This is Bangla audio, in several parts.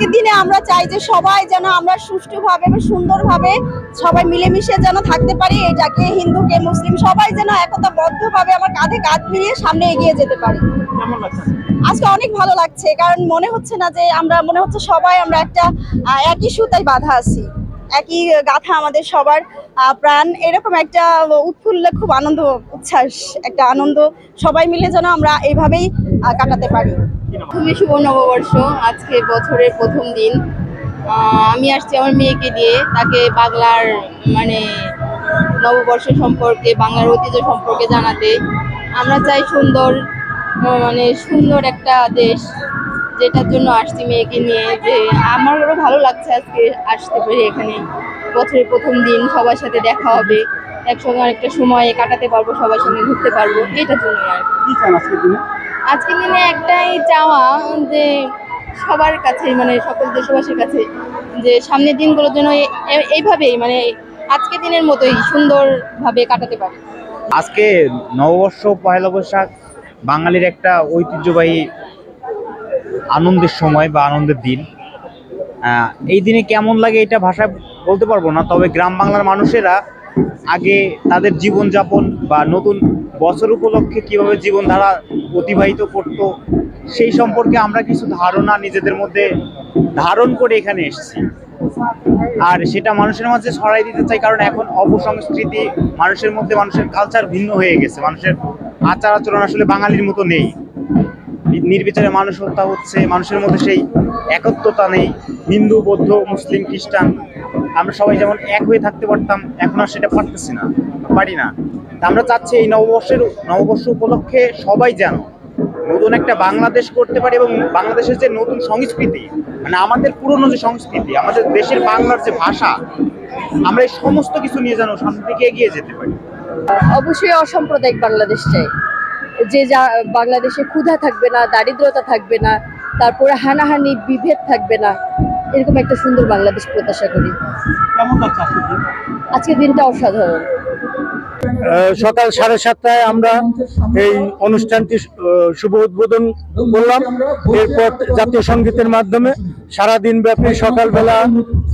আজকের দিনে আমরা চাই যে সবাই যেন আমরা সুষ্ঠুভাবে এবং সুন্দরভাবে সবাই মিলেমিশে যেন থাকতে পারি এটাকে হিন্দু কে মুসলিম সবাই যেন একতা একতাবদ্ধভাবে আমার কাঁধে কাঁধ মিলিয়ে সামনে এগিয়ে যেতে পারি। আজকে অনেক ভালো লাগছে কারণ মনে হচ্ছে না যে আমরা মনে হচ্ছে সবাই আমরা একটা একই সুতায় বাঁধা আছি একই গাথা আমাদের সবার প্রাণ। এরকম একটা উৎফুল্ল খুব আনন্দ উচ্ছ্বাস একটা আনন্দ সবাই মিলে যেন আমরা এইভাবেই কাটাতে পারি। খুবই শুভ নববর্ষ, আজকে বছরের প্রথম দিন। আমি আসছি আমার মেয়েকে দিয়ে, তাকে বাংলার মানে নববর্ষ সম্পর্কে, বাংলার ঐতিহ্য সম্পর্কে জানাতে। আমরা চাই সুন্দর মানে সুন্দর একটা দেশ, যেটার জন্য আসছি মেয়েকে নিয়ে। যে আমারও ভালো লাগছে আজকে আসতে পেরে এখানে। বছরের প্রথম দিন, সবার সাথে দেখা হবে। একসঙ্গে অনেকটা সময় কাটাতে পারব, সবার সঙ্গে ঘুরতে পারব, এটার জন্য আর কি। কি চান আজকের দিনে? আজকের দিনে একটাই চাওয়া যে সবার কাছে মানে সকল দেশবাসীর কাছে, যে সামনের দিনগুলোর জন্য এইভাবেই মানে আজকের দিনের মতোই সুন্দরভাবে কাটাতে পারে। আজকে নববর্ষ পয়লা বৈশাখ বাঙালির একটা ঐতিহ্যবাহী আনন্দের সময় বা আনন্দের দিন। এই দিনে কেমন লাগে এটা ভাষায় বলতে পারব না, তবে গ্রাম বাংলার মানুষেরা আগে তাদের জীবনযাপন বা নতুন বছর উপলক্ষে কীভাবে জীবনধারা অতিবাহিত করত, সেই সম্পর্কে আমরা কিছু ধারণা নিজেদের মধ্যে ধারণ করে এখানে এসেছি। আর সেটা মানুষের মাঝে ছড়াই দিতে চাই, কারণ এখন অপসংস্কৃতি মানুষের মধ্যে মানুষের কালচার ভিন্ন হয়ে গেছে। মানুষের আচার আচরণ আসলে বাঙালির মতো নেই। নির্বিচারে মানুষ হত্যা হচ্ছে, মানুষের মধ্যে সেই একত্বতা নেই। হিন্দু, বৌদ্ধ, মুসলিম, খ্রিস্টান, আমরা সবাই যেমন এক হয়ে থাকতে পারতাম, এখন আর সেটা পারতেছি না, পারি না। আমরা চাচ্ছি এই নববর্ষের নববর্ষ উপলক্ষে সবাই যেন নতুন একটা বাংলাদেশ করতে পারে এবং বাংলাদেশের যে নতুন সংস্কৃতি মানে আমাদের পুরনো যে সংস্কৃতি আমাদের দেশের বাংলার যে ভাষা আমরা এই সমস্ত কিছু নিয়ে যেন সামনের দিকে এগিয়ে যেতে পারি। অবশ্যই অসাম্প্রদায়িক বাংলাদেশ চাই। যে যা বাংলাদেশে ক্ষুধা থাকবে না দারিদ্রতা থাকবে না তারপরে হানাহানি বিভেদ থাকবে না এরকম একটা সুন্দর বাংলাদেশ প্রত্যাশা করি। কেমন আজকের দিনটা অসাধারণ। সকাল সাড়ে সাতটায় আমরা এই অনুষ্ঠানটি শুভ উদ্বোধন করলাম। এরপর জাতীয় সঙ্গীতের মাধ্যমে সারাদিন ব্যাপী সকালবেলা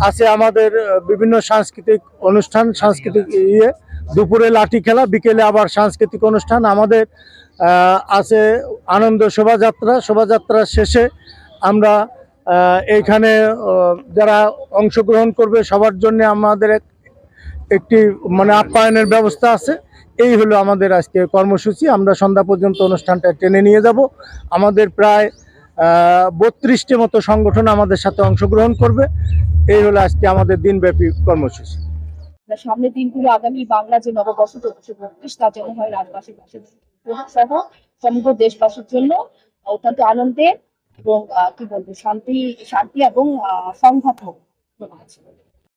আছে আমাদের বিভিন্ন সাংস্কৃতিক অনুষ্ঠান, সাংস্কৃতিক ইয়ে। দুপুরে লাঠি খেলা, বিকেলে আবার সাংস্কৃতিক অনুষ্ঠান। আমাদের আছে আনন্দ শোভাযাত্রা। শোভাযাত্রার শেষে আমরা এইখানে যারা অংশগ্রহণ করবে সবার জন্য আমাদের এক একটি মানে আপ্যায়নের ব্যবস্থা আছে। এই হলো আমাদের আজকে কর্মসূচি। আমরা সন্ধ্যা পর্যন্ত অনুষ্ঠানটা টেনে নিয়ে যাব। আমাদের প্রায় বত্রিশটি মতো সংগঠন আমাদের সাথে অংশগ্রহণ করবে। এই হলো আজকে আমাদের দিনব্যাপী কর্মসূচি। সামনের দিনগুলো আগামী বাংলা যে নববর্ষ বত্রিশ তা যেন হয় রাজবাসীর সহ সমগ্র দেশবাসীর জন্য অত্যন্ত আনন্দের এবং কি বলব, শান্তি শান্তি এবং সংঘাত।